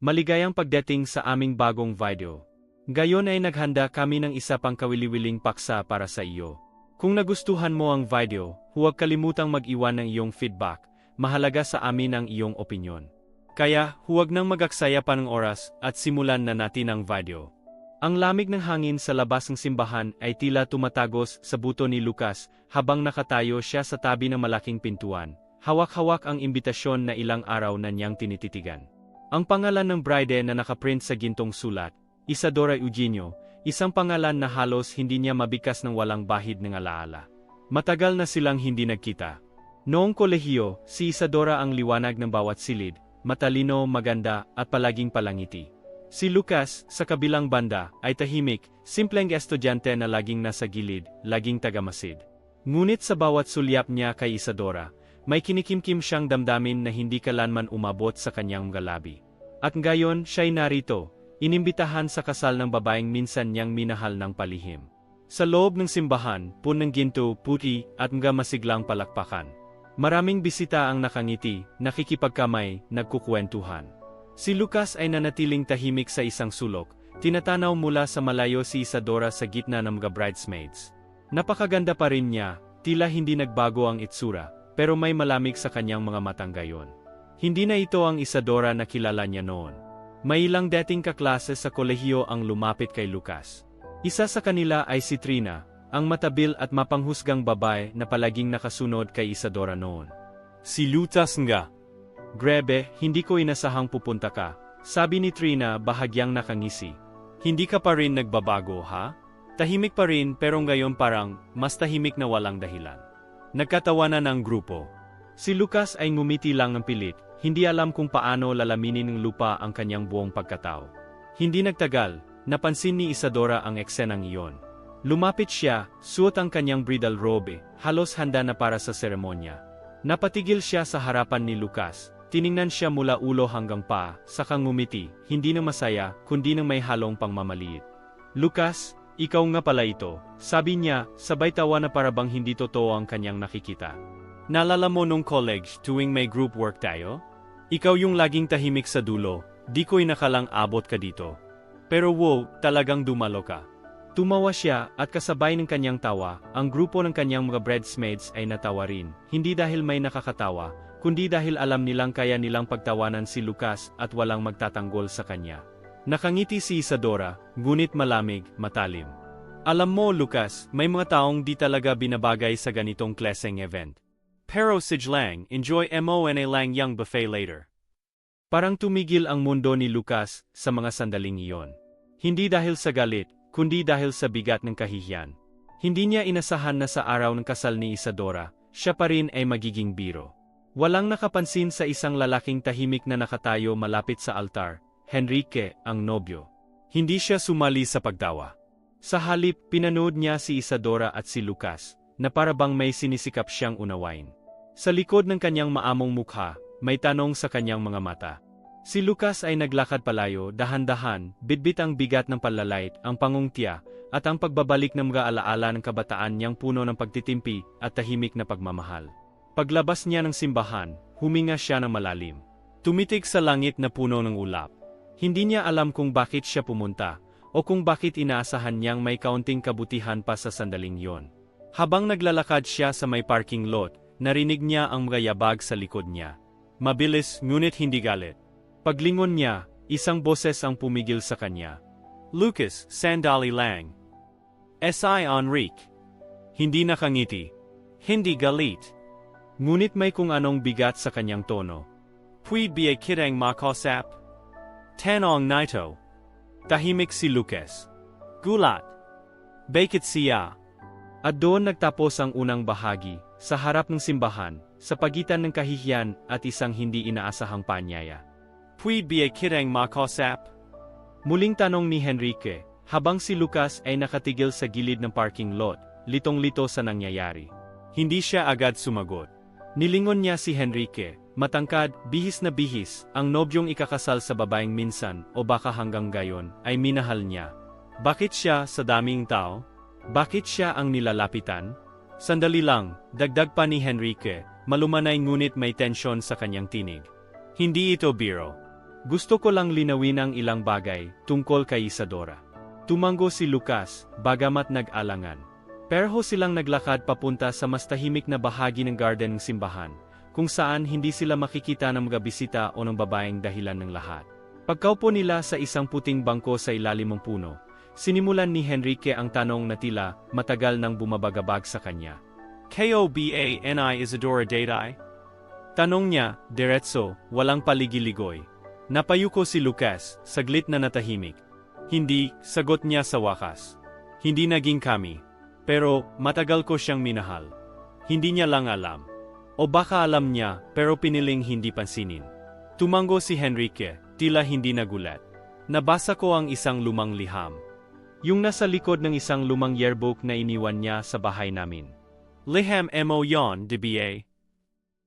Maligayang pagdating sa aming bagong video. Gayon ay naghanda kami ng isa pang kawili-wiling paksa para sa iyo. Kung nagustuhan mo ang video, huwag kalimutang mag-iwan ng iyong feedback. Mahalaga sa amin ang iyong opinyon. Kaya, huwag nang magaksaya pa ng oras at simulan na natin ang video. Ang lamig ng hangin sa labas ng simbahan ay tila tumatagos sa buto ni Lucas habang nakatayo siya sa tabi ng malaking pintuan. Hawak-hawak ang imbitasyon na ilang araw na niyang tinititigan. Ang pangalan ng bride na nakaprint sa gintong sulat, Isadora Eugenio, isang pangalan na halos hindi niya mabikas ng walang bahid ng alaala. Matagal na silang hindi nagkita. Noong kolehiyo, si Isadora ang liwanag ng bawat silid, matalino, maganda, at palaging palangiti. Si Lucas, sa kabilang banda, ay tahimik, simpleng estudyante na laging nasa gilid, laging tagamasid. Ngunit sa bawat sulyap niya kay Isadora, may kinikimkim siyang damdamin na hindi kalanman umabot sa kanyang galabi. At ngayon, siya'y narito, inimbitahan sa kasal ng babaeng minsan niyang minahal ng palihim. Sa loob ng simbahan, punang ginto, puti, at mga masiglang palakpakan. Maraming bisita ang nakangiti, nakikipagkamay, nagkukwentuhan. Si Lucas ay nanatiling tahimik sa isang sulok, tinatanaw mula sa malayo si Isadora sa gitna ng mga bridesmaids. Napakaganda pa rin niya, tila hindi nagbago ang itsura, pero may malamig sa kanyang mga matang gayon. Hindi na ito ang Isadora na kilala niya noon. May ilang dating kaklase sa kolehiyo ang lumapit kay Lucas. Isa sa kanila ay si Trina, ang matabil at mapanghusgang babae na palaging nakasunod kay Isadora noon. Si Lucas nga. Grebe, hindi ko inasahang pupunta ka, sabi ni Trina bahagyang nakangisi. Hindi ka pa rin nagbabago ha? Tahimik pa rin pero ngayon parang mas tahimik na walang dahilan. Nagkatawanan ang grupo. Si Lucas ay ngumiti lang ng pilit, hindi alam kung paano lalaminin ng lupa ang kanyang buong pagkatao. Hindi nagtagal, napansin ni Isadora ang eksenang iyon. Lumapit siya, suot ang kanyang bridal robe, halos handa na para sa seremonya. Napatigil siya sa harapan ni Lucas, tiningnan siya mula ulo hanggang paa, saka ngumiti, hindi na masaya, kundi nang may halong pangmamaliit. Lucas, ikaw nga pala ito, sabi niya, sabay tawa na parabang hindi totoo ang kanyang nakikita. Nalala mo nung college tuwing may group work tayo? Ikaw yung laging tahimik sa dulo, di ko inakalang abot ka dito. Pero wow, talagang dumalo ka. Tumawa siya at kasabay ng kanyang tawa, ang grupo ng kanyang mga bridesmaids ay natawa rin, hindi dahil may nakakatawa, kundi dahil alam nilang kaya nilang pagtawanan si Lucas at walang magtatanggol sa kanya. Nakangiti si Isadora, ngunit malamig, matalim. Alam mo, Lucas, may mga taong di talaga binabagay sa ganitong klaseng event. Pero Sige lang, enjoy MONA lang yung buffet later. Parang tumigil ang mundo ni Lucas sa mga sandaling iyon. Hindi dahil sa galit, kundi dahil sa bigat ng kahihiyan. Hindi niya inasahan na sa araw ng kasal ni Isadora, siya pa rin ay magiging biro. Walang nakapansin sa isang lalaking tahimik na nakatayo malapit sa altar, Henrique, ang nobyo. Hindi siya sumali sa pagdawa. Sa halip, pinanood niya si Isadora at si Lucas, na parabang may sinisikap siyang unawain. Sa likod ng kanyang maamong mukha, may tanong sa kanyang mga mata. Si Lucas ay naglakad palayo, dahan-dahan, bitbit ang bigat ng palalait, ang pangungtya, at ang pagbabalik ng mga alaala ng kabataan niyang puno ng pagtitimpi at tahimik na pagmamahal. Paglabas niya ng simbahan, huminga siya ng malalim. Tumitig sa langit na puno ng ulap. Hindi niya alam kung bakit siya pumunta, o kung bakit inaasahan niyang may kaunting kabutihan pa sa sandaling yon. Habang naglalakad siya sa may parking lot, narinig niya ang mga yabag sa likod niya. Mabilis ngunit hindi galit. Paglingon niya, isang boses ang pumigil sa kanya. Lucas, sandali lang. S.I. Enrique. Hindi nakangiti. Hindi galit. Ngunit may kung anong bigat sa kanyang tono. Puwid ba kitang makosap? Tanong nito. Tahimik si Lucas. Gulat. Bakit siya? At doon nagtapos ang unang bahagi, sa harap ng simbahan, sa pagitan ng kahihiyan at isang hindi inaasahang panyaya. Puwid ba kitang makosap? Muling tanong ni Henrique, habang si Lucas ay nakatigil sa gilid ng parking lot, litong-lito sa nangyayari. Hindi siya agad sumagot. Nilingon niya si Henrique, matangkad, bihis na bihis, ang nobyong ikakasal sa babaeng minsan o baka hanggang gayon ay minahal niya. Bakit siya sa daming tao? Bakit siya ang nilalapitan? Sandali lang, dagdag pa ni Henrique, malumanay ngunit may tensyon sa kanyang tinig. Hindi ito biro. Gusto ko lang linawin ang ilang bagay tungkol kay Isadora. Tumango si Lucas, bagamat nag-alangan. Pero silang naglakad papunta sa mas tahimik na bahagi ng garden ng simbahan, kung saan hindi sila makikita ng mga bisita o ng babaeng dahilan ng lahat. Pagkaupo nila sa isang puting bangko sa ilalim ng puno, sinimulan ni Henrique ang tanong na tila matagal nang bumabagabag sa kanya. K-O-B-A-N-I Isadora Dayday? Tanong niya, diretso, walang paligiligoy. Napayuko si Lucas, saglit na natahimik. Hindi, sagot niya sa wakas. Hindi naging kami. Pero, matagal ko siyang minahal. Hindi niya lang alam. O baka alam niya, pero piniling hindi pansinin. Tumango si Henrique, tila hindi nagulat. Nabasa ko ang isang lumang liham. Yung nasa likod ng isang lumang yearbook na iniwan niya sa bahay namin. Liham mo yon, DBA.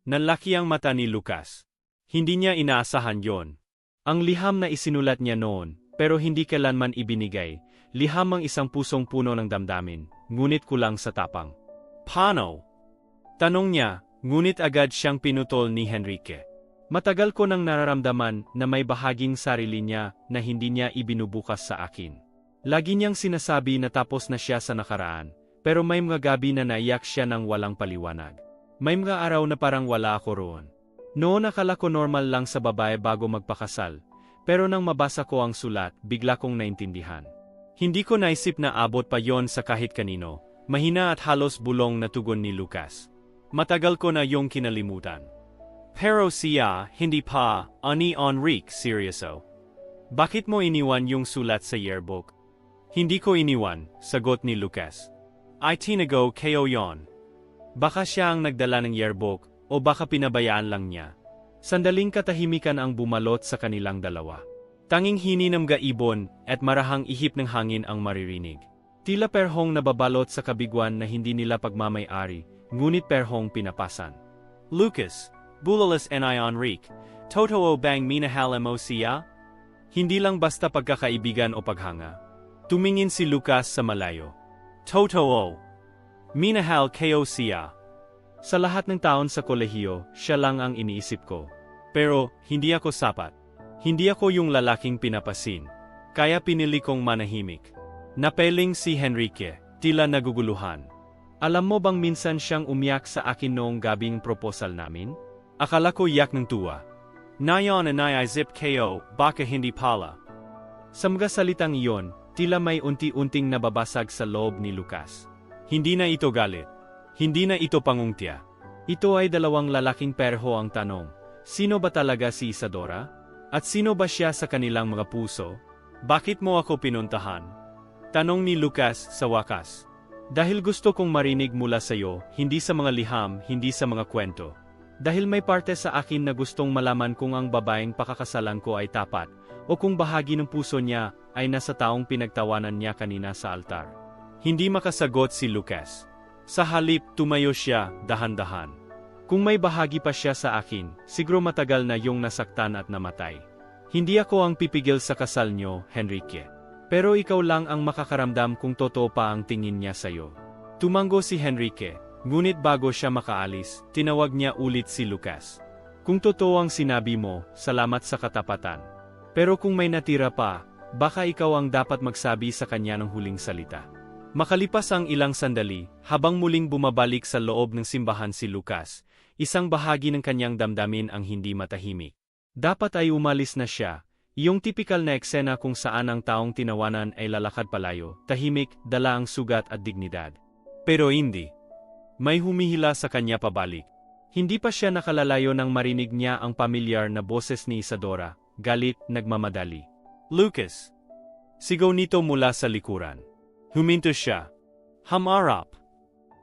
Nanlaki ang mata ni Lucas. Hindi niya inaasahan yon. Ang liham na isinulat niya noon, pero hindi kailanman ibinigay, liham ang isang pusong puno ng damdamin, ngunit kulang sa tapang. Paano? Tanong niya, ngunit agad siyang pinutol ni Henrique. Matagal ko nang nararamdaman na may bahaging sarili niya na hindi niya ibinubukas sa akin. Lagi niyang sinasabi na tapos na siya sa nakaraan, pero may mga gabi na naiyak siya ng walang paliwanag. May mga araw na parang wala ako roon. Noon akala ko normal lang sa babae bago magpakasal, pero nang mabasa ko ang sulat, bigla kong naintindihan. Hindi ko naisip na abot pa yon sa kahit kanino, mahina at halos bulong na tugon ni Lucas. Matagal ko na yung kinalimutan. Pero siya, hindi pa, ani Enrique seryoso. Bakit mo iniwan yung sulat sa yearbook? Hindi ko iniwan, sagot ni Lucas. Ay tinago kayo yon. Baka siya ang nagdala ng yearbook, o baka pinabayaan lang niya. Sandaling katahimikan ang bumalot sa kanilang dalawa. Tanging hini ng gaibon at marahang ihip ng hangin ang maririnig. Tila perhong nababalot sa kabiguan na hindi nila pagmamay-ari, ngunit perhong pinapasan. Lucas, bulalas ni Enrique, totoo bang minahal mo siya? Hindi lang basta pagkakaibigan o paghanga. Tumingin si Lucas sa malayo. Totoo. Minahal kayo siya. Sa lahat ng taon sa kolehiyo, siya lang ang iniisip ko. Pero, hindi ako sapat. Hindi ako yung lalaking pinapasin. Kaya pinili kong manahimik. Napeling si Henrique, tila naguguluhan. Alam mo bang minsan siyang umiyak sa akin noong gabing proposal namin? Akala ko yak ng tuwa. Nayon na zip ko, baka hindi pala. Sa mga salitang iyon, tila may unti-unting nababasag sa loob ni Lucas. Hindi na ito galit. Hindi na ito pangungtya. Ito ay dalawang lalaking perho ang tanong. Sino ba talaga si Isadora? At sino ba siya sa kanilang mga puso? Bakit mo ako pinuntahan? Tanong ni Lucas sa wakas. Dahil gusto kong marinig mula sa iyo, hindi sa mga liham, hindi sa mga kwento. Dahil may parte sa akin na gustong malaman kung ang babaeng pakakasalan ko ay tapat, o kung bahagi ng puso niya ay nasa taong pinagtawanan niya kanina sa altar. Hindi makasagot si Lucas. Sa halip, tumayo siya, dahan-dahan. Kung may bahagi pa siya sa akin, siguro matagal na yung nasaktan at namatay. Hindi ako ang pipigil sa kasal nyo, Henrique. Pero ikaw lang ang makakaramdam kung totoo pa ang tingin niya sa'yo. Tumango si Henrique, ngunit bago siya makaalis, tinawag niya ulit si Lucas. Kung totoo ang sinabi mo, salamat sa katapatan. Pero kung may natira pa, baka ikaw ang dapat magsabi sa kanya ng huling salita. Makalipas ang ilang sandali, habang muling bumabalik sa loob ng simbahan si Lucas, isang bahagi ng kanyang damdamin ang hindi matahimik. Dapat ay umalis na siya, yung tipikal na eksena kung saan ang taong tinawanan ay lalakad palayo, tahimik, dala ang sugat at dignidad. Pero hindi. May humihila sa kanya pabalik. Hindi pa siya nakalalayo nang marinig niya ang pamilyar na boses ni Isadora, galit, nagmamadali. Lucas! Sigaw nito mula sa likuran. Huminto siya. Hamarap.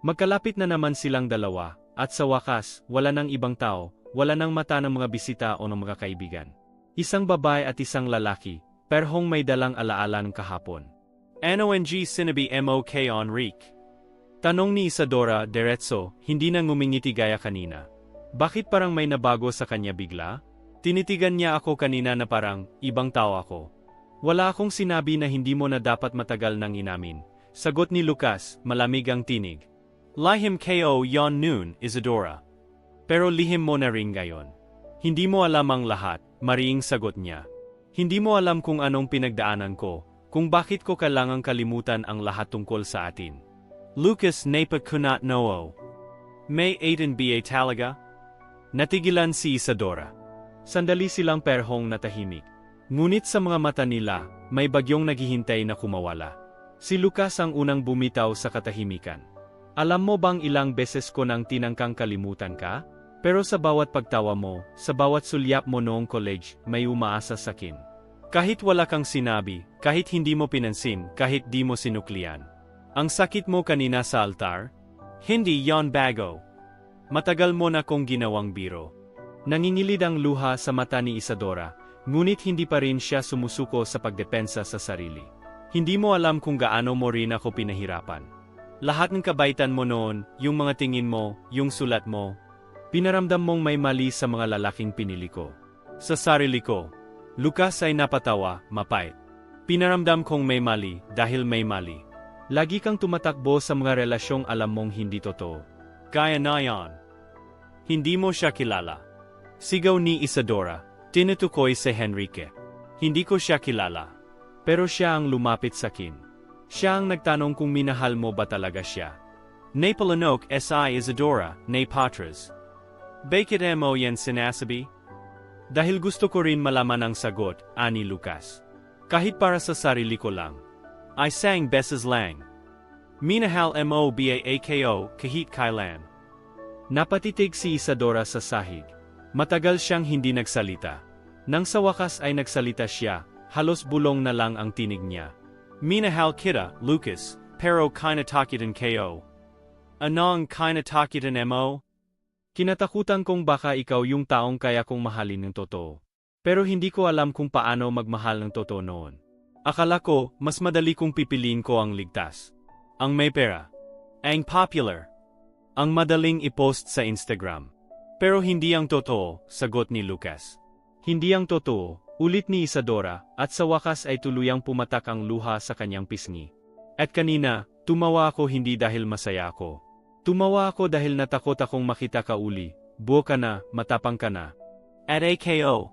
Magkalapit na naman silang dalawa, at sa wakas, wala nang ibang tao, wala nang mata ng mga bisita o ng mga kaibigan. Isang babae at isang lalaki, perhong may dalang alaala ng kahapon. NONG sinabi MOK Enrique. Tanong ni Isadora, diretso, hindi na ngumingiti gaya kanina. Bakit parang may nabago sa kanya bigla? Tinitigan niya ako kanina na parang, ibang tao ako. Wala akong sinabi na hindi mo na dapat matagal nang inamin. Sagot ni Lucas, malamig ang tinig. Lihim ko yon noon, Isadora. Pero lihim mo na rin ngayon. Hindi mo alam ang lahat, mariing sagot niya. Hindi mo alam kung anong pinagdaanan ko, kung bakit ko kailangang kalimutan ang lahat tungkol sa atin. Lucas Napa Kunat Noo. May 8 BA talaga? Natigilan si Isadora. Sandali silang perhong natahimik. Ngunit sa mga mata nila, may bagyong naghihintay na kumawala. Si Lucas ang unang bumitaw sa katahimikan. Alam mo bang ilang beses ko nang tinangkang kalimutan ka? Pero sa bawat pagtawa mo, sa bawat sulyap mo noong college, may umaasa sa akin. Kahit wala kang sinabi, kahit hindi mo pinansin, kahit di mo sinuklian. Ang sakit mo kanina sa altar? Hindi yon bago. Matagal mo na kong ginawang biro. Nangingilid ang luha sa mata ni Isadora, ngunit hindi pa rin siya sumusuko sa pagdepensa sa sarili. Hindi mo alam kung gaano mo rin ako pinahirapan. Lahat ng kabaitan mo noon, yung mga tingin mo, yung sulat mo, pinaramdam mong may mali sa mga lalaking pinili ko. Sa sarili ko, Lucas ay napatawa, mapait. Pinaramdam kong may mali dahil may mali. Lagi kang tumatakbo sa mga relasyong alam mong hindi totoo. Kaya na yan. Hindi mo siya kilala. Sigaw ni Isadora, tinutukoy si Henrique. Hindi ko siya kilala. Pero siya ang lumapit sa akin. Siya ang nagtanong kung minahal mo ba talaga siya. Nay palanok si Isadora, nay patras. Bakit mo yan sinasabi? Dahil gusto ko rin malaman ang sagot, ani Lucas. Kahit para sa sarili ko lang. I sang beses lang. Minahal mo ba ako kahit kailan. Napatitig si Isadora sa sahig. Matagal siyang hindi nagsalita. Nang sa wakas ay nagsalita siya, halos bulong na lang ang tinig niya. Minahal kita, Lucas, pero kinatakitan ko. Anong kinatakitan mo? Kinatakutan kong baka ikaw yung taong kaya kong mahalin ng totoo. Pero hindi ko alam kung paano magmahal ng totoo noon. Akala ko, mas madali kong pipiliin ko ang ligtas. Ang may pera. Ang popular. Ang madaling i-post sa Instagram. Pero hindi ang totoo, sagot ni Lucas. Hindi ang totoo, ulit ni Isadora, at sa wakas ay tuluyang pumatak ang luha sa kanyang pisngi. At kanina, tumawa ako hindi dahil masaya ako. Tumawa ako dahil natakot akong makita ka uli, buo ka na, matapang ka na. At AKO.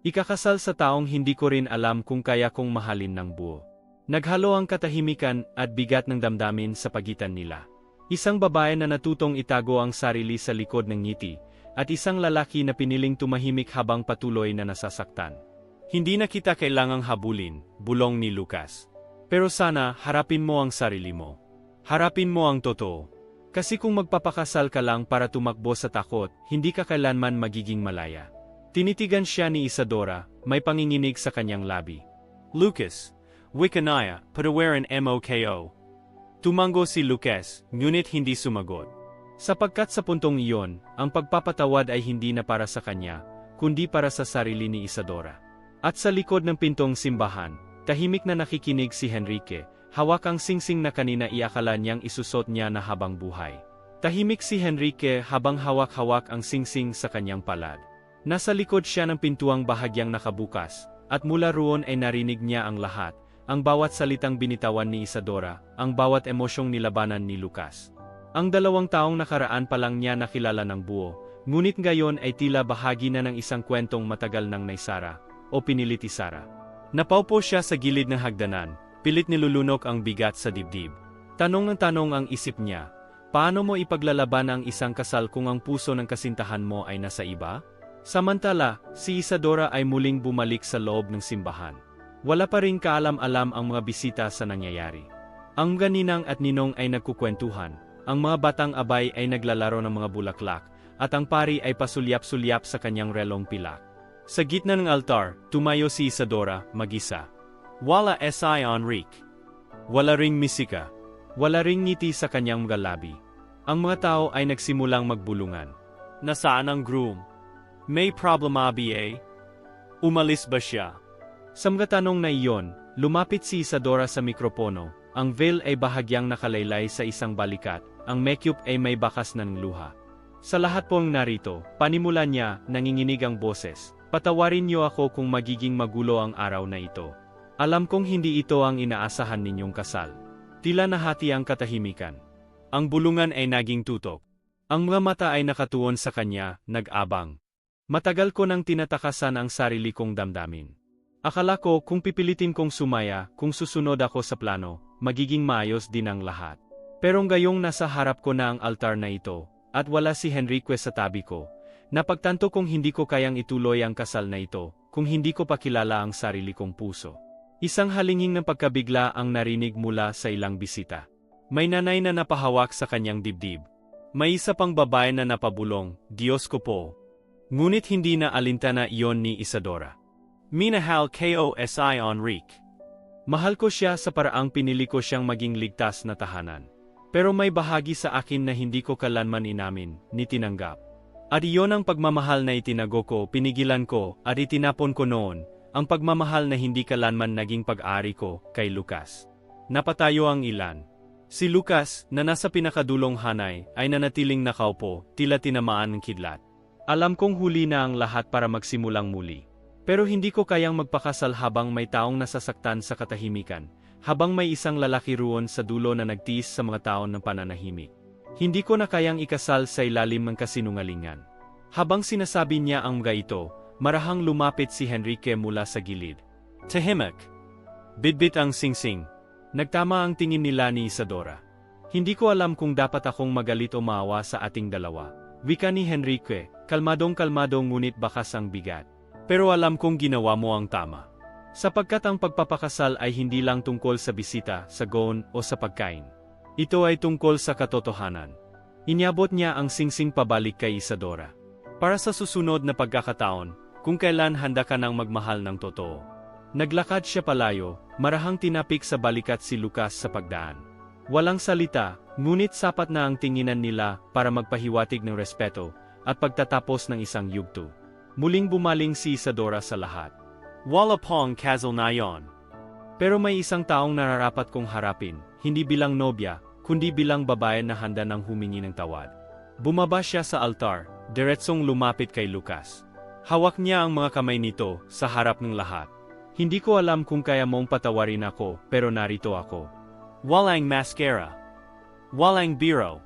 Ikakasal sa taong hindi ko rin alam kung kaya kong mahalin ng buo. Naghalo ang katahimikan at bigat ng damdamin sa pagitan nila. Isang babae na natutong itago ang sarili sa likod ng ngiti, at isang lalaki na piniling tumahimik habang patuloy na nasasaktan. Hindi na kita kailangang habulin, bulong ni Lucas. Pero sana harapin mo ang sarili mo. Harapin mo ang totoo. Kasi kung magpapakasal ka lang para tumakbo sa takot, hindi ka kailanman magiging malaya. Tinitigan siya ni Isadora, may panginginig sa kanyang labi. Lucas, Wikanaya, patawaran MOKO. Tumango si Lucas, ngunit hindi sumagot. Sapagkat sa puntong iyon, ang pagpapatawad ay hindi na para sa kanya, kundi para sa sarili ni Isadora. At sa likod ng pintong simbahan, tahimik na nakikinig si Henrique, hawak ang singsing na kanina iakala niyang isusot niya na habang buhay. Tahimik si Henrique habang hawak-hawak ang singsing sa kanyang palad. Nasa likod siya ng pintuang bahagyang nakabukas, at mula roon ay narinig niya ang lahat, ang bawat salitang binitawan ni Isadora, ang bawat emosyong nilabanan ni Lucas. Ang dalawang taong nakaraan pa lang niya nakilala ng buo, ngunit ngayon ay tila bahagi na ng isang kwentong matagal ng naisara, o piniliti Sara. Napaupo siya sa gilid ng hagdanan, pilit nilulunok ang bigat sa dibdib. Tanong ng tanong ang isip niya, paano mo ipaglalaban ang isang kasal kung ang puso ng kasintahan mo ay nasa iba? Samantala, si Isadora ay muling bumalik sa loob ng simbahan. Wala pa rin kaalam-alam ang mga bisita sa nangyayari. Ang ganinang at ninong ay nagkukwentuhan, ang mga batang abay ay naglalaro ng mga bulaklak, at ang pari ay pasulyap-sulyap sa kanyang relong pilak. Sa gitna ng altar, tumayo si Isadora, magisa. Wala si Enrique. Wala ring misika. Wala ring ngiti sa kanyang mga labi. Ang mga tao ay nagsimulang magbulungan. Nasaan ang groom? May problema ba? Umalis ba siya? Sa mga tanong na iyon, lumapit si Isadora sa mikropono, ang veil ay bahagyang nakalaylay sa isang balikat, ang makeup ay may bakas ng luha. Sa lahat pong narito, panimula niya, nanginginig ang boses, patawarin niyo ako kung magiging magulo ang araw na ito. Alam kong hindi ito ang inaasahan ninyong kasal. Tila nahati ang katahimikan. Ang bulungan ay naging tutok. Ang mga mata ay nakatuon sa kanya, nag-abang. Matagal ko nang tinatakasan ang sarili kong damdamin. Akala ko kung pipilitin kong sumaya, kung susunod ako sa plano, magiging maayos din ang lahat. Pero ngayong nasa harap ko na ang altar na ito, at wala si Henrique sa tabi ko, napagtanto kong hindi ko kayang ituloy ang kasal na ito, kung hindi ko pakilala ang sarili kong puso. Isang halinging ng pagkabigla ang narinig mula sa ilang bisita. May nanay na napahawak sa kanyang dibdib. May isa pang babae na napabulong, Diyos ko po. Ngunit hindi na alintana iyon ni Isadora. Minahal KOSI Enrique. Mahal ko siya sa paraang pinili ko siyang maging ligtas na tahanan. Pero may bahagi sa akin na hindi ko kalanman inamin, ni tinanggap. At iyon ang pagmamahal na itinago ko, pinigilan ko, at itinapon ko noon, ang pagmamahal na hindi kalanman naging pag-ari ko, kay Lucas. Napatayo ang ilan. Si Lucas, na nasa pinakadulong hanay, ay nanatiling nakaupo, tila tinamaan ng kidlat. Alam kong huli na ang lahat para magsimulang muli. Pero hindi ko kayang magpakasal habang may taong nasasaktan sa katahimikan, habang may isang lalaki roon sa dulo na nagtiis sa mga taon ng pananahimik. Hindi ko na kayang ikasal sa ilalim ng kasinungalingan. Habang sinasabi niya ang mga ito, marahang lumapit si Henrique mula sa gilid. Tahimik. Bidbit ang singsing. Nagtama ang tingin nila ni Isadora. Hindi ko alam kung dapat akong magalit o maawa sa ating dalawa. Wika ni Henrique, kalmadong kalmado ngunit bakas ang bigat. Pero alam kong ginawa mo ang tama. Sapagkat ang pagpapakasal ay hindi lang tungkol sa bisita, sa gown, o sa pagkain. Ito ay tungkol sa katotohanan. Inyabot niya ang singsing pabalik kay Isadora. Para sa susunod na pagkakataon, kung kailan handa ka nang magmahal ng totoo. Naglakad siya palayo, marahang tinapik sa balikat si Lucas sa pagdaan. Walang salita, ngunit sapat na ang tinginan nila para magpahiwatig ng respeto at pagtatapos ng isang yugto. Muling bumaling si Isadora sa lahat. Wala pong kasal na yon. Pero may isang taong nararapat kong harapin, hindi bilang nobya, kundi bilang babae na handa ng humingi ng tawad. Bumaba siya sa altar, diretsong lumapit kay Lucas. Hawak niya ang mga kamay nito sa harap ng lahat. Hindi ko alam kung kaya mong patawarin ako, pero narito ako. Walang mascara. Walang biro.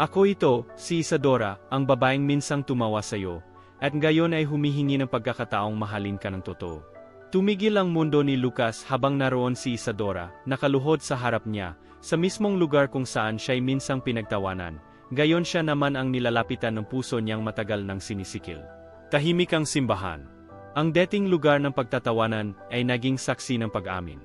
Ako ito, si Isadora, ang babaeng minsang tumawa sa'yo, at ngayon ay humihingi ng pagkakataong mahalin ka ng totoo. Tumigil ang mundo ni Lucas habang naroon si Isadora, nakaluhod sa harap niya, sa mismong lugar kung saan siya'y minsang pinagtawanan, gayon siya naman ang nilalapitan ng puso niyang matagal ng sinisikil. Tahimik ang simbahan. Ang dating lugar ng pagtatawanan ay naging saksi ng pag-amin.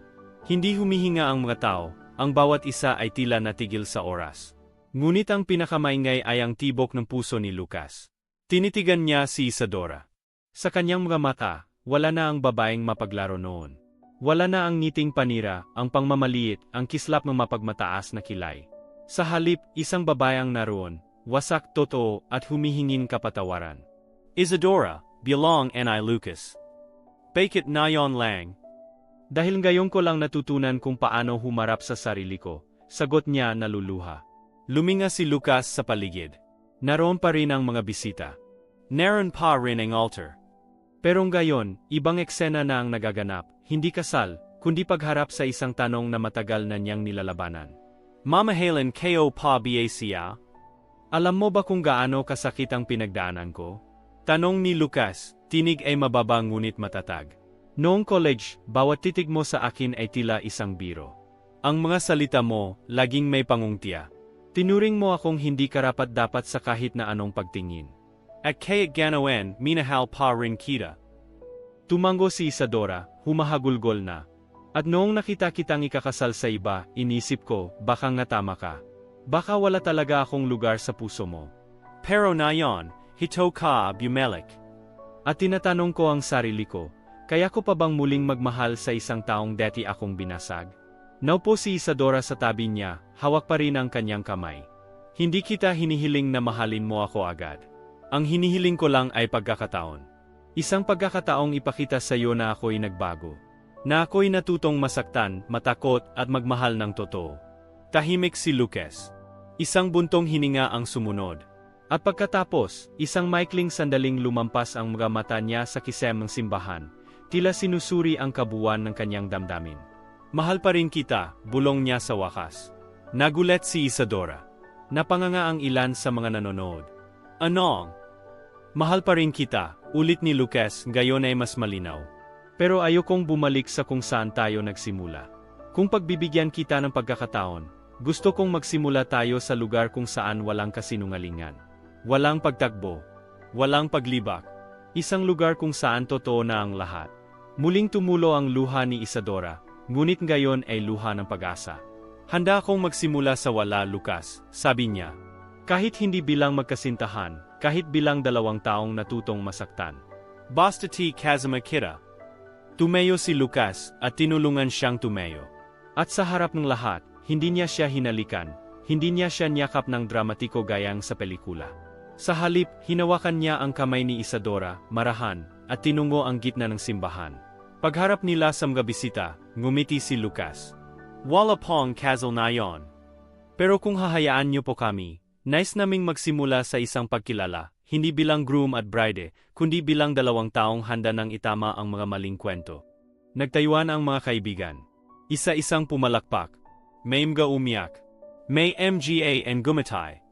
Hindi humihinga ang mga tao, ang bawat isa ay tila natigil sa oras. Ngunit ang pinakamaingay ay ang tibok ng puso ni Lucas. Tinitigan niya si Isadora. Sa kanyang mga mata, wala na ang babaeng mapaglaro noon. Wala na ang ngiting panira, ang pangmamaliit, ang kislap ng mapagmataas na kilay. Sa halip, isang babayang naroon, wasak totoo at humihingin kapatawaran. Isadora, belong and I Lucas. Bakit na yon lang? Dahil ngayon ko lang natutunan kung paano humarap sa sarili ko, sagot niya naluluha. Luminga si Lucas sa paligid. Naroon pa rin ang mga bisita. Naroon pa rin ang altar. Pero ngayon, ibang eksena na ang nagaganap, hindi kasal, kundi pagharap sa isang tanong na matagal na niyang nilalabanan. Mamahalan kayo pa BACA? Alam mo ba kung gaano kasakit ang pinagdaanan ko? Tanong ni Lucas, tinig ay mababa ngunit matatag. Noong college, bawat titig mo sa akin ay tila isang biro. Ang mga salita mo, laging may pangungtiya. Tinuring mo akong hindi karapat dapat sa kahit na anong pagtingin. At kaya ganawen, minahal pa rin kita. Tumango si Isadora, humahagulgol na. At noong nakita kitang ikakasal sa iba, inisip ko, baka nga tama ka. Baka wala talaga akong lugar sa puso mo. Pero na yon, hito ka. At tinatanong ko ang sarili ko, kaya ko pa bang muling magmahal sa isang taong dati akong binasag? Naupo si Isadora sa tabi niya, hawak pa rin ang kanyang kamay. Hindi kita hinihiling na mahalin mo ako agad. Ang hinihiling ko lang ay pagkakataon. Isang pagkakataong ipakita sa iyo na ako'y nagbago. Na ako'y natutong masaktan, matakot at magmahal ng totoo. Tahimik si Lucas. Isang buntong hininga ang sumunod. At pagkatapos, isang maikling sandaling lumampas ang mga mata niya sa kisem ng simbahan, tila sinusuri ang kabuuan ng kanyang damdamin. Mahal pa rin kita, bulong niya sa wakas. Nagulat si Isadora. Napanganga ang ilan sa mga nanonood. Anong? Mahal pa rin kita, ulit ni Lucas, gayon ay mas malinaw. Pero ayokong bumalik sa kung saan tayo nagsimula. Kung pagbibigyan kita ng pagkakataon, gusto kong magsimula tayo sa lugar kung saan walang kasinungalingan. Walang pagtakbo. Walang paglibak. Isang lugar kung saan totoo na ang lahat. Muling tumulo ang luha ni Isadora, ngunit ngayon ay luha ng pag-asa. Handa akong magsimula sa wala, Lucas, sabi niya. Kahit hindi bilang magkasintahan, kahit bilang dalawang taong natutong masaktan. Basta ti Kazamakita. Tumeyo si Lucas at tinulungan siyang tumeyo. At sa harap ng lahat, hindi niya siya hinalikan, hindi niya siya niyakap ng dramatiko gayang sa pelikula. Sa halip, hinawakan niya ang kamay ni Isadora, marahan, at tinungo ang gitna ng simbahan. Pagharap nila sa mga bisita, ngumiti si Lucas. Wala pong kazal na yon. Pero kung hahayaan niyo po kami, nice naming magsimula sa isang pagkilala, hindi bilang groom at bride, kundi bilang dalawang taong handa ng itama ang mga maling kwento. Nagtayuan ang mga kaibigan. Isa-isang pumalakpak. May mga umiyak. May MGA and gumatay.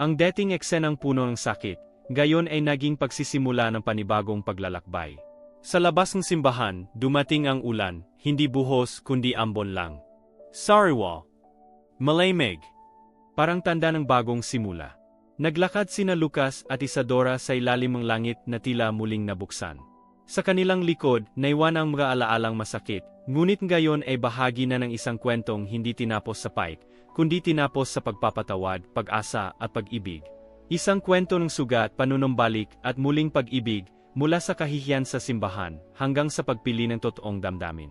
Ang dating eksenang puno ng sakit, gayon ay naging pagsisimula ng panibagong paglalakbay. Sa labas ng simbahan, dumating ang ulan, hindi buhos kundi ambon lang. Sariwa. Malamig. Parang tanda ng bagong simula. Naglakad sina Lucas at Isadora sa ilalim ng langit na tila muling nabuksan. Sa kanilang likod, naiwan ang mga alaalang masakit, ngunit ngayon ay bahagi na ng isang kwentong hindi tinapos sa pike, kundi tinapos sa pagpapatawad, pag-asa at pag-ibig. Isang kwento ng sugat, panunumbalik at muling pag-ibig, mula sa kahihiyan sa simbahan hanggang sa pagpili ng totoong damdamin.